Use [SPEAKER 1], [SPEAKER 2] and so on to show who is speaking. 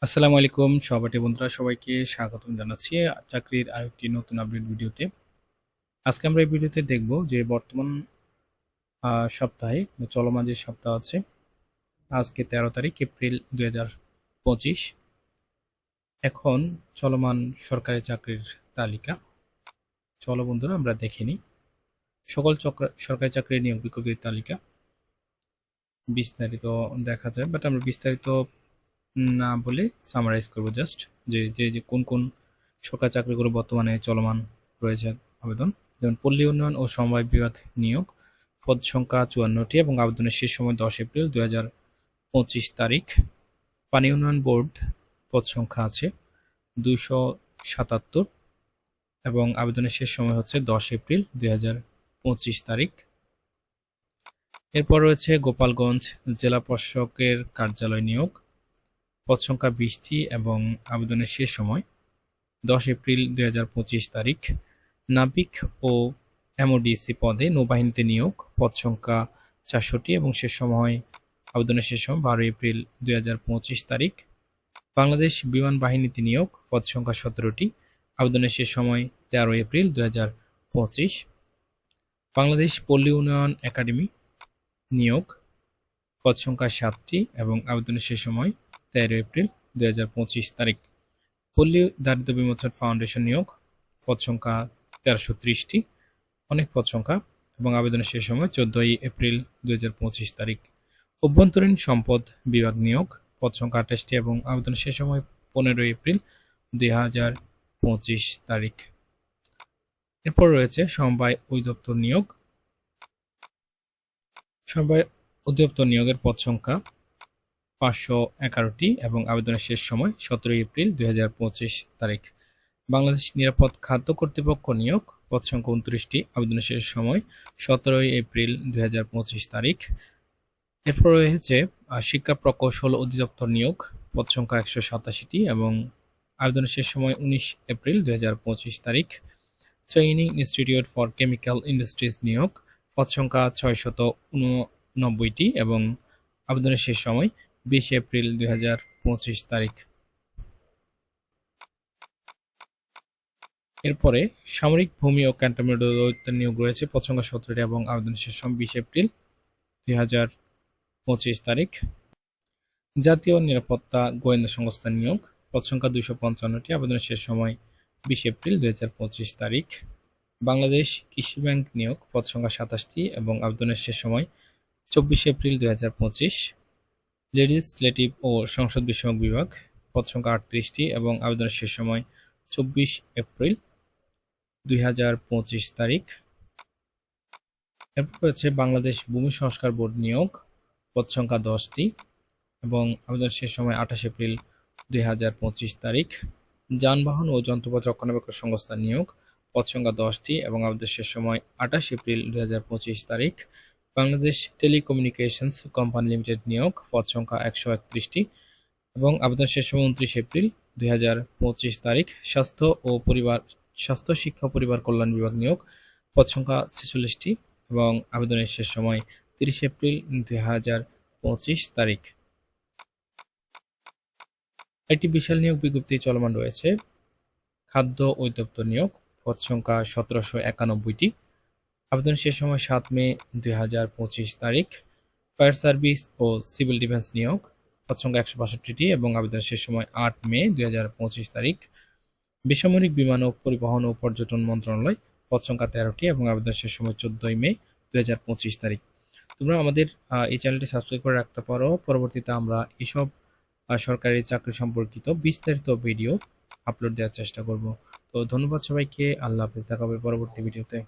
[SPEAKER 1] আসসালামু আলাইকুম, সহপাঠী বন্ধুরা, সবাইকে স্বাগতম জানাচ্ছি চাকরির আরেকটি নতুন আপডেট ভিডিওতে। আজকে আমরা এই ভিডিওতে দেখব যে বর্তমান সপ্তাহে চলমান যে সপ্তাহ আছে, আজকে তেরো তারিখ, এপ্রিল পঁচিশ। এখন চলমান সরকারি চাকরির তালিকা। চলো বন্ধুরা, আমরা দেখে নিই। সকল চক্র- সরকারি চাকরির নিয়োগ বিজ্ঞপ্তির তালিকা। বিস্তারিত দেখা যায় বাট আমরা বিস্তারিত না বলে সামারাইজ করব জাস্ট যে যে যে কোন কোন সরকারি চাকরিগুলো বর্তমানে চলমান রয়েছে আবেদন। যেমন পল্লী উন্নয়ন ও সমবায় বিভাগ নিয়োগ, পদ সংখ্যা চুয়ান্নটি এবং আবেদনের শেষ সময় দশ এপ্রিল হাজার পঁচিশ তারিখ। পানি উন্নয়ন বোর্ড পদ সংখ্যা আছে দুশো সাতাত্তর এবং আবেদনের শেষ সময় হচ্ছে দশ এপ্রিল দুই হাজার পঁচিশ তারিখ। এরপর রয়েছে গোপালগঞ্জ জেলা প্রশাসকের কার্যালয় নিয়োগ। পদ সংখ্যা বিশটি এবং আবেদনের শেষ সময় দশ এপ্রিল দুই হাজার পঁচিশ তারিখ। নাবিক ও এমওডিসি পদে নৌবাহিনীতে নিয়োগ পদ সংখ্যা চারশোটি এবং শেষ সময়, আবেদনের শেষ সময় বারো এপ্রিল দুই হাজার পঁচিশ তারিখ। বাংলাদেশ বিমান বাহিনীতে নিয়োগ পদ সংখ্যা সতেরোটি, আবেদনের শেষ সময় তেরো এপ্রিল দুই হাজার পঁচিশ। বাংলাদেশ পল্লী উন্নয়ন একাডেমি নিয়োগ পদ সংখ্যা সাতটি এবং আবেদনের শেষ সময় তেরো এপ্রিল দুই হাজার পঁচিশ তারিখ। পল্লী দারিদ্র বিমোচন ফাউন্ডেশন নিয়োগ, পদ সংখ্যা তেরোশো ত্রিশটি, অনেক পদ সংখ্যা, এবং আবেদনের শেষ সময় চোদ্দই এপ্রিল দুই তারিখ। অভ্যন্তরীণ সম্পদ বিভাগ নিয়োগ, পদ সংখ্যা আঠাশটি, এবং আবেদনের শেষ সময় পনেরোই এপ্রিল দুই হাজার পঁচিশ তারিখ। এরপর রয়েছে সমবায় অধিদপ্তর নিয়োগ। সমবায় অধিদপ্তর নিয়োগের পদ সংখ্যা পাঁচশো এগারোটি এবং আবেদনের শেষ সময় সতেরোই এপ্রিল দুই হাজার পঁচিশ তারিখ। বাংলাদেশ নিরাপদ খাদ্য কর্তৃপক্ষ নিয়োগ পদ সংখ্যা উনত্রিশটি আবেদনের শেষ সময় সতেরোই এপ্রিল দুই হাজার পঁচিশ তারিখ। এরপর রয়েছে শিক্ষা প্রকৌশল অধিদপ্তর নিয়োগ পদ সংখ্যা একশো সাতাশিটি এবং আবেদনের শেষ সময় উনিশ এপ্রিল দুই হাজার পঁচিশ তারিখ। Training institute for chemical industries নিয়োগ পদ সংখ্যা ছয়শত উননব্বইটি এবং আবেদনের শেষ সময় বিশ এপ্রিল দুই হাজার পঁচিশ তারিখ। এরপরে সামরিক ভূমি ও ক্যান্টনমেন্ট দৌত্যের নিয়োগ রয়েছে সংখ্যা সতেরোটি এবং আবেদনের শেষ সময় বিশ এপ্রিল দুই হাজার পঁচিশ তারিখ। জাতীয় নিরাপত্তা গোয়েন্দা সংস্থা নিয়োগ, পদ সংখ্যা পঞ্চান্নটি, আবেদনের শেষ সময় বিশ এপ্রিল দুই হাজার পঁচিশ তারিখ। বাংলাদেশ কৃষি ব্যাংক নিয়োগ, পদ সংখ্যা সাতাশটি এবং আবেদনের শেষ সময় চব্বিশে এপ্রিল দুই হাজার পঁচিশ। লেজিসলেটিভ ও সংসদ বিষয়ক বিভাগ, পদ সংখ্যা আটত্রিশটি এবং আবেদনের শেষ সময় চব্বিশ এপ্রিল দুই হাজার পঁচিশ তারিখ। এরপর রয়েছে বাংলাদেশ ভূমি সংস্কার বোর্ড নিয়োগ, পদ সংখ্যা দশটি এবং আবেদনের শেষ সময় আঠাশ এপ্রিল দুই হাজার পঁচিশ তারিখ। যানবাহন ও যন্ত্রপাতি রক্ষণাবেক্ষণ সংস্থা নিয়োগ, পদ সংখ্যা দশটি এবং আবেদনের শেষ সময় আঠাশ এপ্রিল দুই হাজার পঁচিশ তারিখ। বাংলাদেশ টেলিকমিউনিকেশনস কোম্পানি লিমিটেড নিয়োগ, পদ সংখ্যা একশো একত্রিশটি এবং আবেদন শেষ সময় উনত্রিশ এপ্রিল দুই হাজার পঁচিশ তারিখ। স্বাস্থ্য ও পরিবার, স্বাস্থ্য শিক্ষা পরিবার কল্যাণ বিভাগ নিয়োগ, পদ সংখ্যা ছেচল্লিশটি এবং আবেদনের শেষ সময় তিরিশ এপ্রিল দুই হাজার পঁচিশ তারিখ। একটি বিশাল নিয়োগ বিজ্ঞপ্তি চলমান রয়েছে। খাদ্য অধিদপ্তর নিয়োগ, পদ সংখ্যা সতেরোশো একানব্বইটি আবেদন শেষ সময় সাত মে দুই হাজার পঁচিশ তারিখ। ফায়ার সার্ভিস ও সিভিল ডিফেন্স নিয়োগ সংখ্যা একশো বাষট্টিটি এবং আবেদন শেষ সময় আট মে দুই হাজার পঁচিশ তারিখ। বেসামরিক বিমান ও পরিবহন ও পর্যটন মন্ত্রণালয়, পদ সংখ্যা তেরোটি এবং আবেদন শেষ সময় চোদ্দই মে দুই হাজার পঁচিশ তারিখ। তোমরা আমাদের এই চ্যানেলটি সাবস্ক্রাইব করে রাখতে পারো। পরবর্তীতে আমরা এসব সরকারি চাকরি সম্পর্কিত বিস্তারিত ভিডিও আপলোড দেওয়ার চেষ্টা করব। তো ধন্যবাদ সবাইকে। আল্লাহ হাফেজ। দেখা হবে পরবর্তী ভিডিওতে।